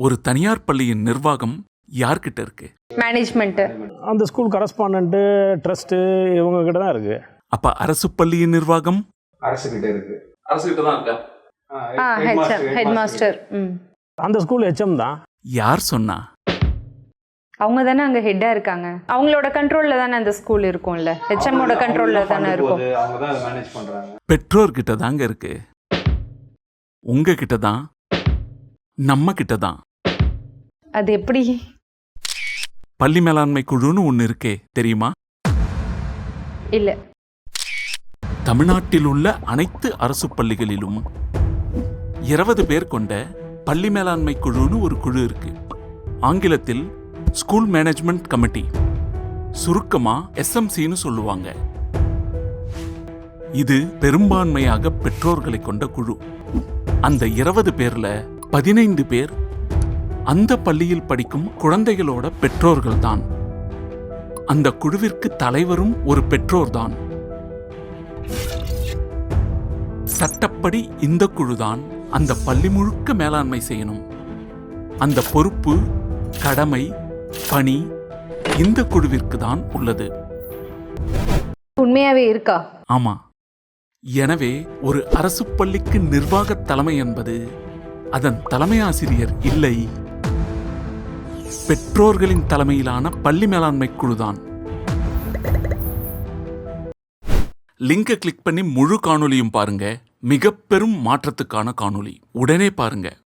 ஒரு தனியார் பள்ளியின் நிர்வாகம் யார்கிட்ட இருக்கு? மேனேஜ்மெண்ட்டு அந்த ஸ்கூல் கரஸ்பாண்டன்ட்டு ட்ரஸ்ட்டு இவங்க கிட்ட தான் இருக்குது அப்ப அரசு பள்ளியின் நிர்வாகம்? அரசு கிட்ட இருக்கு? அரசு கிட்ட தான் இருக்கா ஹெட் மாஸ்டர் ம். அந்த ஸ்கூல் ஹெச்எம் தான். யார் சொன்னா? அவங்க தானே அங்கே ஹெட்டாக இருக்காங்க. அவங்களோட கண்ட்ரோலில் தானே அந்த ஸ்கூல் இருக்கும்ல? ஹெச்எம்மோட கண்ட்ரோலில் தானே இருக்கும். அவங்க தான் அதை மேனேஜ் பண்றாங்க. பெற்றோர்கிட்ட தாங்க இருக்கு. உங்க கிட்ட தான். நம்ம கிட்ட தான். அது எப்படி? பள்ளி மேலாண்மை குழுன்னு ஒண்ணு இருக்கே தெரியுமா? இல்லை. தமிழ்நாட்டில் உள்ள அனைத்து அரசு பள்ளிகளிலும் இருபது பேர் கொண்ட பள்ளி மேலாண்மை குழுன்னு ஒரு குழு இருக்கு. ஆங்கிலத்தில் ஸ்கூல் மேனேஜ்மெண்ட் கமிட்டி. சுருக்கமா எஸ்எம்சின்னு சொல்லுவாங்க. இது பெரும்பான்மையாக பெற்றோர்களை கொண்ட குழு. அந்த இருபது பேர்ல பதினைந்து பேர் அந்த பள்ளியில் படிக்கும் குழந்தைகளோட பெற்றோர்கள் தான் அந்த குழுவிற்கு தலைவரும் ஒரு பெற்றோர்தான். சட்டப்படி இந்த குழுதான் அந்த பள்ளி முழுக்க மேலாண்மை செய்யணும். அந்த பொறுப்பு கடமை பணி இந்த குழுவிற்கு தான் உள்ளது. உண்மையாகவே இருக்கா? ஆமா. எனவே ஒரு அரசு பள்ளிக்கு நிர்வாக தலைமை என்பது அதன் தலைமை ஆசிரியர் இல்லை. பெற்றோர்களின் தலைமையிலான பள்ளி மேலாண்மை குழுதான். லிங்கை கிளிக் பண்ணி முழு காணொளியும் பாருங்க. மிக பெரும் மாற்றத்துக்கான காணொளி. உடனே பாருங்க.